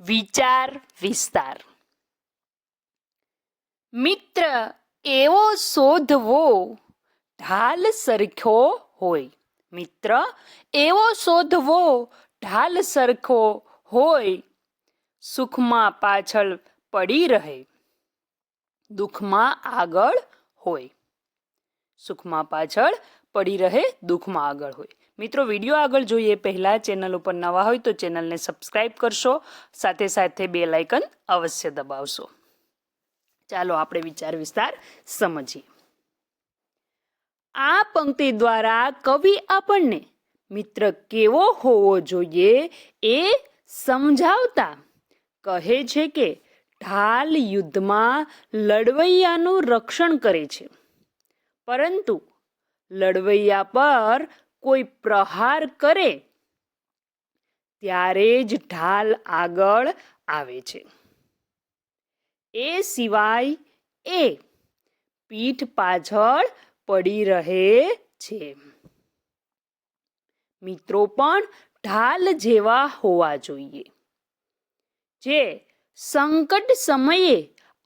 વિચાર, વિસ્તાર. મિત્ર, એવો શોધવો, ઢાલ સરખો હોય. મિત્ર, એવો શોધવો, ઢાલ સરખો હોય. સુખમાં પાછળ પડી રહે. દુઃખમાં આગળ હોય. સુખમાં પાછળ પડી રહે, દુઃખમાં આગળ હોય. મિત્રો, વીડિયો આગળ જોઈએ, પહેલાં ચેનલ ઉપર નવા હોય તો ચેનલને સબસ્ક્રાઈબ કરશો, સાથે સાથે બે લાઇકન અવશ્ય દબાવશો. ચાલો આપણે વિચાર વિસ્તાર સમજીએ. આ પંક્તિ દ્વારા કવિ આપણને, મિત્ર કેવો હોવો જોઈએ એ સમજાવતા કહે છે કે, ઢાલ યુદ્ધમાં લડવૈયાનું રક્ષણ કરે છે. પરંતુ લડવૈયા પર કોઈ પ્રહાર કરે, ત્યારે જ ઢાલ આગળ આવે છે. એ સિવાય એ પીઠ પાછળ પડી રહે છે. મિત્રો પણ ઢાલ જેવા હોવા જોઈએ. જે સંકટ સમયે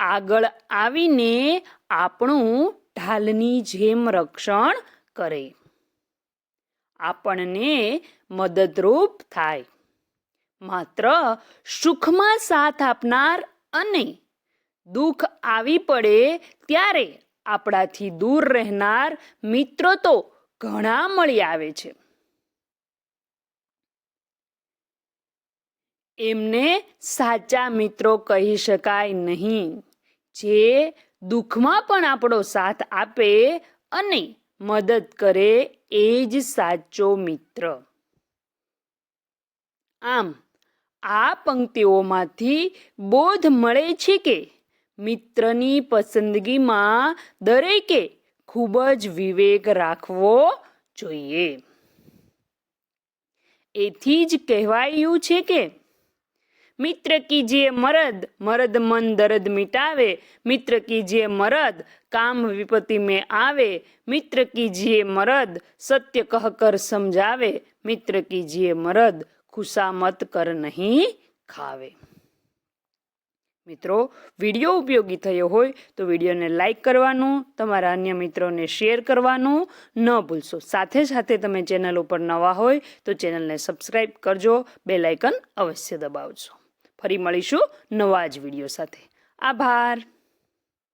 આગળ આવીને આપણું ઢાલની જેમ રક્ષણ કરે. આપણને મદદરૂપ થાય. માત્ર સુખમાં સાથ આપનાર અને દુઃખ આવી પડે ત્યારે આપણાથી દૂર રહેનાર મિત્રો તો ઘણા મળી આવે છે. એમને સાચા મિત્રો કહી શકાય નહીં, જે દુઃખમાં પણ આપણો સાથ આપે અને મદદ કરે એ જ સાચો મિત્ર. આમ, આ પંક્તિઓમાંથી બોધ મળે છે કે મિત્રની પસંદગીમાં દરેકે ખૂબ જ વિવેક રાખવો જોઈએ. એથી જ કહેવાયું છે કે મિત્ર કીજીએ મરદ મરદ મન દર્દ મિટાવે. મિત્ર કીજીએ મરદ, કામ વિપત્તિ में આવે. મિત્ર કીજીએ મરદ, સત્ય કહકર સમજાવે. મિત્ર કીજીએ મરદ ખુશામત કર નહીં ખાવે. મિત્રો, વીડિયો ઉપયોગી થયો હોય તો વિડીયોને લાઈક કરવાનું, તમારા અન્ય મિત્રોને શેર કરવાનું. ન ભૂલશો. સાથે સાથે તમે ચેનલ ઉપર નવા હોય તો ચેનલને સબસ્ક્રાઈબ કરજો. બેલાઇકન અવશ્ય દબાવજો. ફરી મળીશું નવા જ વીડિયો સાથે. આભાર.